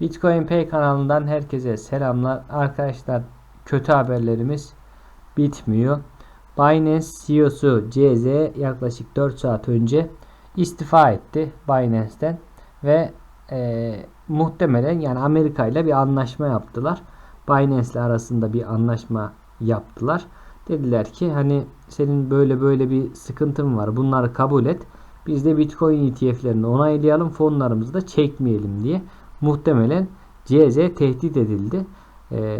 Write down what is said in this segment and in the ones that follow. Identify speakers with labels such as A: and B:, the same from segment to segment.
A: Bitcoin Pay kanalından herkese selamlar. Arkadaşlar kötü haberlerimiz bitmiyor. Binance CEO'su CZ yaklaşık 4 saat önce istifa etti Binance'ten ve e, muhtemelen yani Amerika ile bir anlaşma yaptılar. Binance ile arasında bir anlaşma yaptılar. Dediler ki hani senin böyle böyle bir sıkıntın var. Bunları kabul et. Biz de Bitcoin ETF'lerini onaylayalım. Fonlarımızı da çekmeyelim diye muhtemelen CZ tehdit edildi. Ee,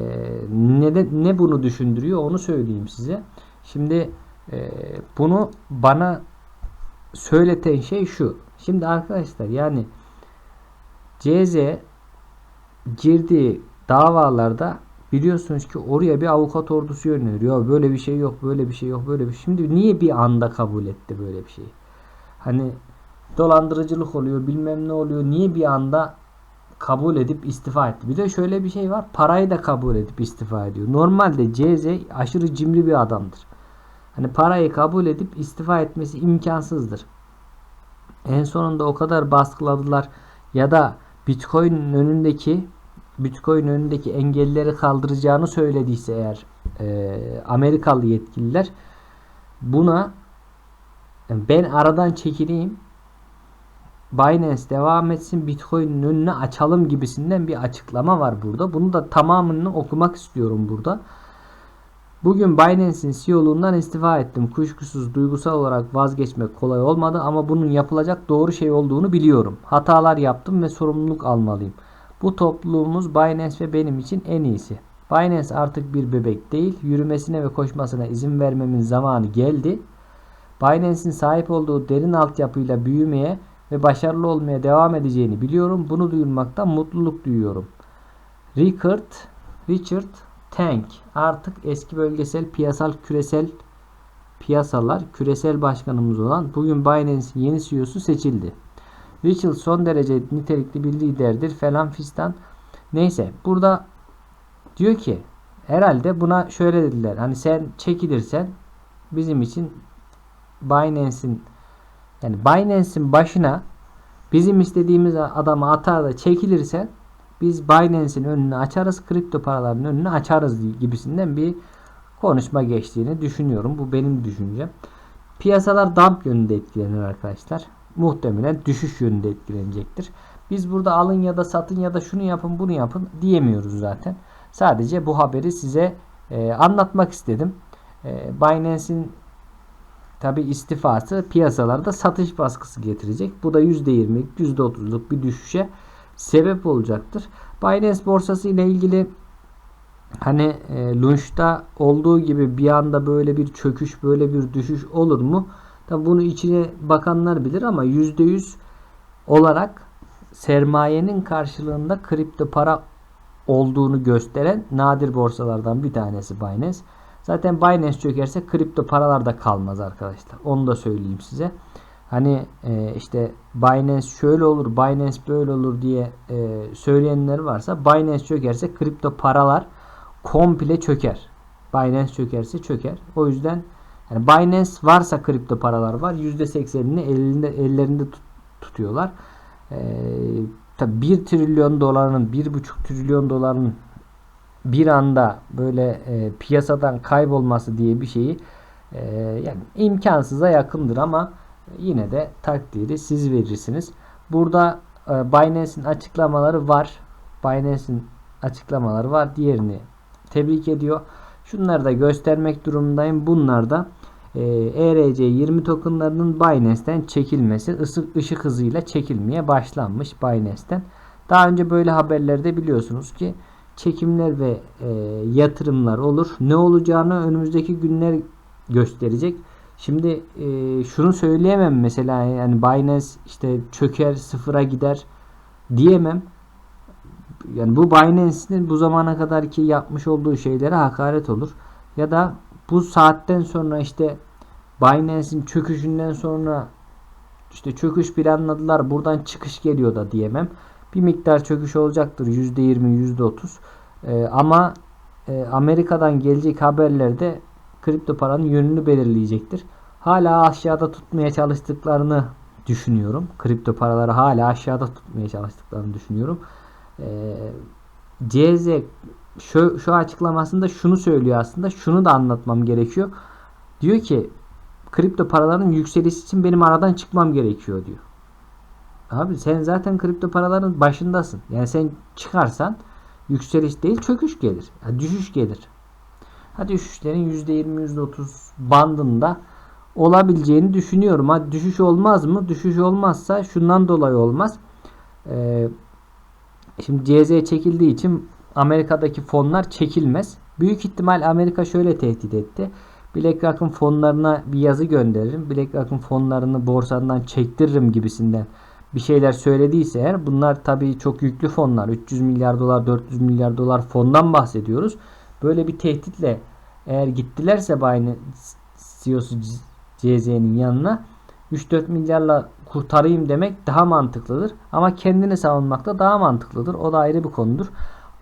A: ne, ne bunu düşündürüyor onu söyleyeyim size. Şimdi e, bunu bana söyleten şey şu. Şimdi arkadaşlar yani CZ girdiği davalarda biliyorsunuz ki oraya bir avukat ordusu yöneliyor. Böyle bir şey yok, böyle bir şey yok, böyle bir şey. Şimdi niye bir anda kabul etti böyle bir şeyi? Hani dolandırıcılık oluyor, bilmem ne oluyor. Niye bir anda kabul edip istifa etti. Bir de şöyle bir şey var. Parayı da kabul edip istifa ediyor. Normalde CZ aşırı cimri bir adamdır. Hani parayı kabul edip istifa etmesi imkansızdır. En sonunda o kadar baskıladılar ya da Bitcoin'in önündeki Bitcoin önündeki engelleri kaldıracağını söylediyse eğer e, Amerikalı yetkililer buna ben aradan çekileyim Binance devam etsin Bitcoin'in önüne açalım gibisinden bir açıklama var burada. Bunu da tamamını okumak istiyorum burada. Bugün Binance'in CEO'luğundan istifa ettim. Kuşkusuz duygusal olarak vazgeçmek kolay olmadı ama bunun yapılacak doğru şey olduğunu biliyorum. Hatalar yaptım ve sorumluluk almalıyım. Bu topluluğumuz Binance ve benim için en iyisi. Binance artık bir bebek değil, yürümesine ve koşmasına izin vermemin zamanı geldi. Binance'in sahip olduğu derin altyapıyla büyümeye ve başarılı olmaya devam edeceğini biliyorum. Bunu duyurmaktan mutluluk duyuyorum. Richard, Richard Tank artık eski bölgesel piyasal küresel piyasalar küresel başkanımız olan bugün Binance'in yeni CEO'su seçildi. Richard son derece nitelikli bir liderdir falan fistan. Neyse burada diyor ki herhalde buna şöyle dediler. Hani sen çekilirsen bizim için Binance'in yani Binance'in başına bizim istediğimiz adamı atar da çekilirse biz Binance'in önünü açarız, kripto paraların önünü açarız gibisinden bir konuşma geçtiğini düşünüyorum. Bu benim düşüncem. Piyasalar dump yönünde etkilenir arkadaşlar. Muhtemelen düşüş yönünde etkilenecektir. Biz burada alın ya da satın ya da şunu yapın bunu yapın diyemiyoruz zaten. Sadece bu haberi size e, anlatmak istedim. E, Binance'in Tabi istifası piyasalarda satış baskısı getirecek. Bu da %20'lik %30'luk bir düşüşe sebep olacaktır. Binance borsası ile ilgili hani e, Lunch'ta olduğu gibi bir anda böyle bir çöküş böyle bir düşüş olur mu? Tabi bunu içine bakanlar bilir ama %100 olarak sermayenin karşılığında kripto para olduğunu gösteren nadir borsalardan bir tanesi Binance. Zaten Binance çökerse kripto paralar da kalmaz arkadaşlar. Onu da söyleyeyim size. Hani e, işte Binance şöyle olur, Binance böyle olur diye e, söyleyenler varsa Binance çökerse kripto paralar komple çöker. Binance çökerse çöker. O yüzden yani Binance varsa kripto paralar var. %80'ini elinde, ellerinde tut, tutuyorlar. Ee, tabi 1 trilyon dolarının 1,5 trilyon dolarının bir anda böyle e, piyasadan kaybolması diye bir şeyi e, yani imkansıza yakındır ama yine de takdiri siz verirsiniz. Burada e, Binance'in açıklamaları var. Binance'in açıklamaları var. Diğerini tebrik ediyor. Şunları da göstermek durumundayım. Bunlar da e, ERC20 tokenlarının Binance'ten çekilmesi ısık ışık hızıyla çekilmeye başlanmış Binance'ten. Daha önce böyle haberlerde biliyorsunuz ki çekimler ve e, yatırımlar olur. Ne olacağını önümüzdeki günler gösterecek. Şimdi e, şunu söyleyemem mesela yani Binance işte çöker sıfıra gider diyemem. Yani bu Binance'in bu zamana kadar ki yapmış olduğu şeylere hakaret olur. Ya da bu saatten sonra işte Binance'in çöküşünden sonra işte çöküş planladılar buradan çıkış geliyor da diyemem bir miktar çöküş olacaktır. %20, %30. E, ama e, Amerika'dan gelecek haberlerde kripto paranın yönünü belirleyecektir. Hala aşağıda tutmaya çalıştıklarını düşünüyorum. Kripto paraları hala aşağıda tutmaya çalıştıklarını düşünüyorum. Ee, CZ şu, şu açıklamasında şunu söylüyor aslında. Şunu da anlatmam gerekiyor. Diyor ki kripto paraların yükselişi için benim aradan çıkmam gerekiyor diyor. Abi sen zaten kripto paraların başındasın. Yani sen çıkarsan yükseliş değil çöküş gelir. Ya düşüş gelir. Ha düşüşlerin %20 %30 bandında olabileceğini düşünüyorum. Ha düşüş olmaz mı? Düşüş olmazsa şundan dolayı olmaz. Ee, şimdi CZ çekildiği için Amerika'daki fonlar çekilmez. Büyük ihtimal Amerika şöyle tehdit etti. BlackRock'ın fonlarına bir yazı gönderirim. BlackRock'ın fonlarını borsadan çektiririm gibisinden bir şeyler söylediyse eğer bunlar tabii çok yüklü fonlar. 300 milyar dolar, 400 milyar dolar fondan bahsediyoruz. Böyle bir tehditle eğer gittilerse Binance CEO'su CZ'nin yanına 3-4 milyarla kurtarayım demek daha mantıklıdır. Ama kendini savunmak da daha mantıklıdır. O da ayrı bir konudur.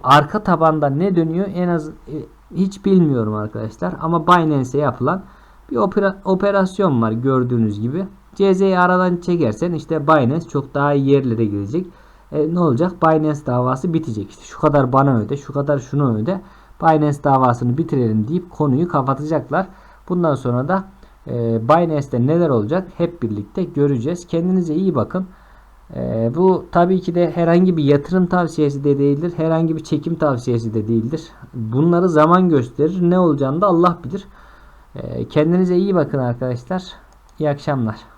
A: Arka tabanda ne dönüyor en az e, hiç bilmiyorum arkadaşlar. Ama Binance'e yapılan bir opera, operasyon var gördüğünüz gibi. CZ'yi aradan çekersen işte Binance çok daha iyi yerlere gidecek. E, ne olacak? Binance davası bitecek. İşte şu kadar bana öde, şu kadar şunu öde. Binance davasını bitirelim deyip konuyu kapatacaklar. Bundan sonra da e, Binance'te neler olacak hep birlikte göreceğiz. Kendinize iyi bakın. E, bu tabii ki de herhangi bir yatırım tavsiyesi de değildir. Herhangi bir çekim tavsiyesi de değildir. Bunları zaman gösterir. Ne olacağını da Allah bilir. E, kendinize iyi bakın arkadaşlar. İyi akşamlar.